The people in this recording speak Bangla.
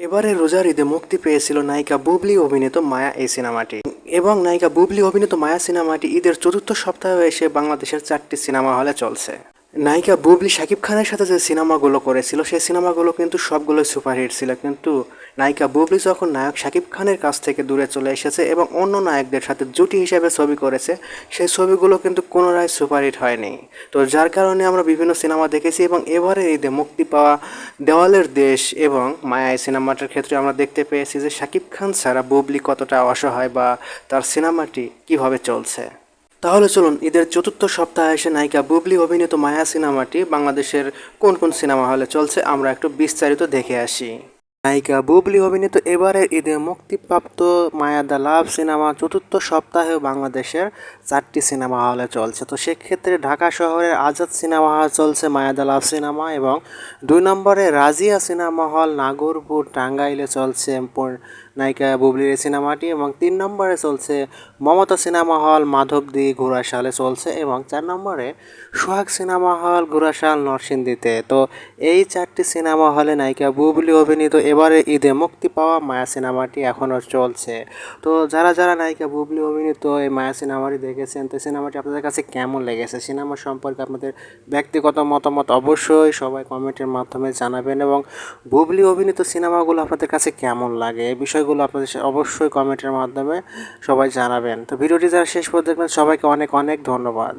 এবারে রোজার ঈদে মুক্তি পেয়েছিল নায়িকা বুবলি অভিনীত মায়া এই সিনেমাটি। এবং নায়িকা বুবলি অভিনীত মায়া সিনেমাটি ঈদের চতুর্থ সপ্তাহে এসে বাংলাদেশের চারটি সিনেমা হলে চলছে। নায়িকা বুবলি শাকিব খানের সাথে যে সিনেমাগুলো করেছিল, সেই সিনেমাগুলো কিন্তু সবগুলোই সুপারহিট ছিল। কিন্তু নায়িকা বুবলি যখন নায়ক শাকিব খানের কাছ থেকে দূরে চলে এসেছে এবং অন্য নায়কদের সাথে জুটি হিসেবে ছবি করেছে, সেই ছবিগুলো কিন্তু কোনোটাই সুপারহিট হয়নি। তো যার কারণে আমরা বিভিন্ন সিনেমা দেখেছি এবং এবারে ঈদে মুক্তি পাওয়া দেওয়ালের দেশ এবং মায়া সিনেমাটার ক্ষেত্রে আমরা দেখতে পেয়েছি যে শাকিব খান ছাড়া বুবলি কতটা অসহায় বা তার সিনেমাটি কীভাবে চলছে। তাহলে চলুন, ঈদের চতুর্থ সপ্তাহে এসে নায়িকা বুবলি অভিনীত মায়া সিনেমাটি বাংলাদেশের কোন কোন সিনেমা হলে চলছে, আমরা একটু বিস্তারিত দেখে আসি। নায়িকা বুবলি অভিনীত এবারের ঈদে মুক্তিপ্রাপ্ত মায়া দ্য লাভ সিনেমা চতুর্থ সপ্তাহে বাংলাদেশের চারটি সিনেমা হলে চলছে। তো সেক্ষেত্রে ঢাকা শহরের আজাদ সিনেমা হল চলছে মায়া দ্য লাভ সিনেমা এবং দুই নম্বরে রাজিয়া সিনেমা হল নাগরপুর টাঙ্গাইলে চলছে নায়িকা বুবলির সিনেমাটি এবং তিন নম্বরে চলছে মমতা সিনেমা হল মাধবদী ঘোড়াশালে চলছে এবং চার নম্বরে সোহাগ সিনেমা হল ঘোড়াশাল নরসিংদীতে। তো এই চারটি সিনেমা হলে নায়িকা বুবলি অভিনীত এবারে ঈদে মুক্তি পাওয়া মায়া সিনেমাটি এখনও চলছে। তো যারা যারা নায়িকা বুবলি অভিনীত এই মায়া সিনেমাটি দেখেছেন, তো সিনেমাটি আপনাদের কাছে কেমন লেগেছে? সিনেমা সম্পর্কে আপনাদের ব্যক্তিগত মতামত অবশ্যই সবাই কমেন্টের মাধ্যমে জানাবেন এবং বুবলি অভিনীত সিনেমাগুলো আপনাদের কাছে কেমন লাগে? এই বিষয়গুলো আপনাদের অবশ্যই কমেন্টের মাধ্যমে সবাই জানাবেন। তো ভিডিওটি যারা শেষ পর্যন্ত দেখবেন, সবাইকে অনেক অনেক ধন্যবাদ।